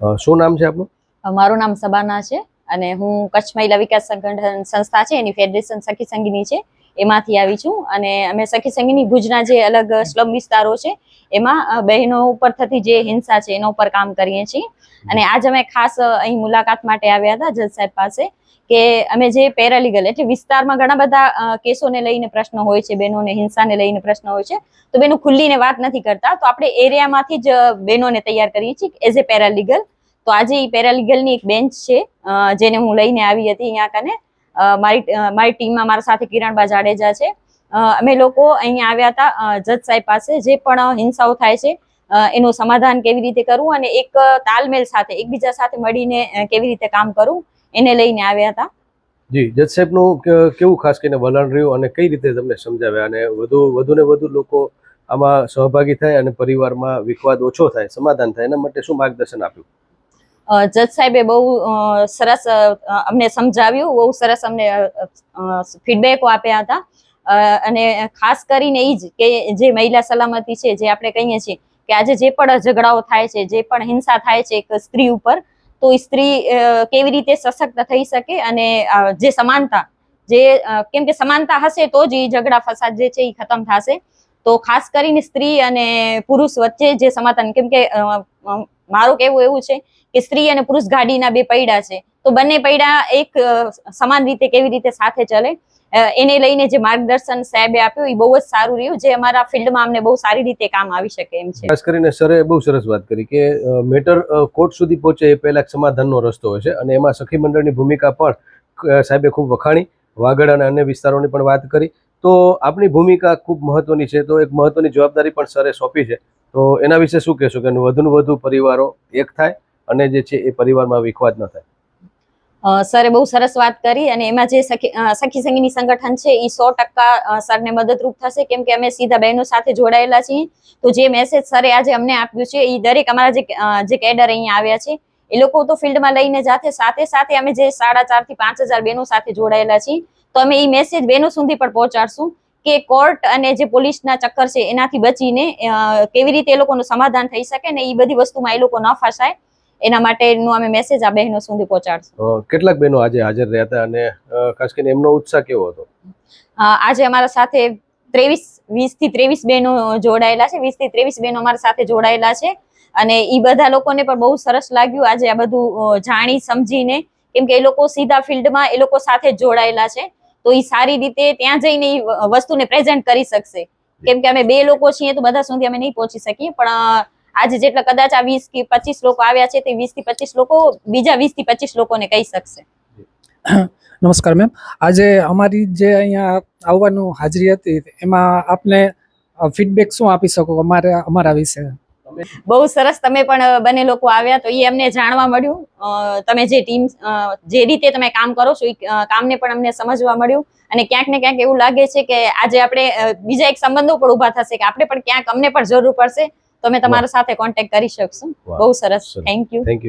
શું નામ છે આપનું? મારું નામ સબાના છે અને હું કચ્છ મહિલા વિકાસ સંગઠન સંસ્થા છે, એની ફેડરેશન સખી સંઘની છે. એમાંથી આવી છું. અને અમે સખી સંઘની ભુજના જે અલગ સ્લમ વિસ્તારો છે, એમાં બહેનો ઉપર થતી જે હિંસા છે, એના ઉપર કામ કરીએ છીએ. અને આજ અમે ખાસ અહીં મુલાકાત માટે આવ્યા હતા જજ સાહેબ પાસે કે અમે જે પેરાલીગલ એટલે વિસ્તારમાં ઘણા બધા કેસોને લઈને પ્રશ્ન હોય છે, બહેનોને હિંસાને લઈને પ્રશ્ન હોય છે, તો બહેનો ખુલ્લીને વાત નથી કરતા. તો આપણે એરિયામાંથી જ બહેનોને તૈયાર કરીએ છીએ એઝ એ પેરાલીગલ તો આજે પેરાલીગલની એક બેન્ચ છે જેને હું લઈને આવી હતી અહીંયા કને. મારી મારી ટીમમાં મારા સાથે કિરણબા જાડેજા છે. અમે લોકો અહીંયા આવ્યા હતા જજ સાહેબ પાસે, જે પણ હિંસાઓ થાય છે એનું સમાધાન કેવી રીતે કરવું અને એક તાલમેલ સાથે, એકબીજા સાથે મળીને કેવી રીતે કામ કરવું એને લઈને આવ્યા હતા. જી, જજ સાહેબનું કેવું ખાસ કરીને વલણ રહ્યું અને કઈ રીતે તમને સમજાવ્યા અને વધુ વધુ ને વધુ લોકો આમાં સહભાગી થાય અને પરિવારમાં વિખવાદ ઓછો થાય, સમાધાન થાય, એના માટે શું માર્ગદર્શન આપ્યું? જજ સાહેબે બહુ સરસ અમને સમજાવ્યું, બહુ સરસ અમને ફીડબેકો આપ્યા હતા. અને ખાસ કરીને એ જ કે જે મહિલા સલામતી છે, જે આપણે કહીએ છીએ કે આજે જે પણ ઝઘડાઓ થાય છે, જે પણ હિંસા થાય છે એક સ્ત્રી ઉપર, તો સ્ત્રી કેવી રીતે સશક્ત થઈ શકે અને જે સમાનતા, જે કેમ કે સમાનતા હશે તો જ એ ઝઘડા ફસાદ જે છે એ ખતમ થશે. તો ખાસ કરીને સ્ત્રી અને પુરુષ વચ્ચે જે સમાધાન, કેમ કે મારું કહેવું એવું છે કે સ્ત્રી અને પુરુષ ગાડીના બે પૈડા છે. તો બંને પૈડા એક સમાન રીતે કેવી રીતે સાથે ચલે? એને લઈને જે માર્ગદર્શન સાહેબે આપ્યું એ બહુ જ સારું રહ્યું. જે અમારા ફિલ્ડમાં અમને બહુ સારી રીતે કામ આવી શકે એમ છે. ખાસ કરીને સરે બહુ સરસ વાત કરી કે મેટર કોર્ટ સુધી પહોંચે એ પહેલા સમાધાનનો રસ્તો હોય છે. અને એમાં સખી મંડળની ભૂમિકા પણ સાહેબે ખૂબ વખાણી, વાગડ અને અન્ય વિસ્તારોની પણ વાત કરી. તો આપણી ભૂમિકા ખૂબ મહત્વની છે. તો એક મહત્વની જવાબદારી પણ સરે સોંપી છે. તો એના વિશે શું કહેશો કે વધુને વધુ પરિવારો એક થાય અને જે છે એ પરિવારમાં વિખવાદ ન થાય? સરે બહુ સરસ વાત કરી અને એમાં જે સખી સંગીની સંગઠન છે એ સો ટકા સરને મદદરૂપ થશે. કેમ કે અમે સીધા બહેનો સાથે જોડાયેલા છીએ. તો જે મેસેજ સરે આજે અમને આપ્યું છે એ દરેક અમારા જે કેડર અહીંયા આવ્યા છે, એ લોકો તો ફિલ્ડમાં લઈને જાતે સાથે સાથે અમે જે સાડા ચારથી પાંચ હજાર બહેનો સાથે જોડાયેલા છીએ. તો અમે એ મેસેજ બહેનો સુધી પણ પહોંચાડશું કે કોર્ટ અને જે પોલીસના ચક્કર છે એનાથી બચીને કેવી રીતે એ લોકોનું સમાધાન થઈ શકે ને એ બધી વસ્તુમાં એ લોકો ન ફસાય એના માટેનું અમે મેસેજ આ બહેનો સુધી પહોંચાડશું. કેટલાક બહેનો આજે હાજર રહ્યા હતા અને ખાસ કરીને એમનો ઉત્સાહ કેવો હતો? આજે અમારા સાથે ત્રેવીસ વીસથી ત્રેવીસ બહેનો જોડાયેલા છે વીસથી ત્રેવીસ બહેનો અમારા સાથે જોડાયેલા છે અને એ બધા લોકોને પણ બહુ સરસ લાગ્યું આજે આ બધું જાણી સમજીને કેમ કે એ લોકો સીધા ફિલ્ડમાં એ લોકો સાથે જોડાયેલા છે. તો એ સારી રીતે ત્યાં જઈને એ વસ્તુને પ્રેઝન્ટ કરી શકશે. કેમ કે અમે બે લોકો છીએ તો બધા સુધી અમે નહીં પહોંચી શકીએ, પણ આજે જેટલા કદાચ આ વીસ કે પચીસ લોકો આવ્યા છે તે વીસથી પચીસ લોકો બીજા વીસથી પચીસ લોકોને કહી શકશે. નમસ્કાર મેમ. આજે અમારી જે અહીંયા આવવાનું હાજરી હતી, એમાં આપને ફીડબેક શું આપી શકો અમારે, અમારા વિશે? બહુ સરસ તમે પણ બંને લોકો આવ્યા તો એ અમને જાણવા મળ્યું. તમે જે ટીમ જે રીતે તમે કામ કરો છો એ કામને પણ અમને સમજવા મળ્યું. અને ક્યાંક ને ક્યાંક એવું લાગે છે કે આજે આપણે બીજા એક સંબંધો પણ ઊભા થશે કે આપણે પણ ક્યાંક અમને પણ જરૂર પડશે. તો અમે તમારા સાથે કોન્ટેક્ટ કરી શકશું. બહુ સરસ. સરસ. Thank you thank you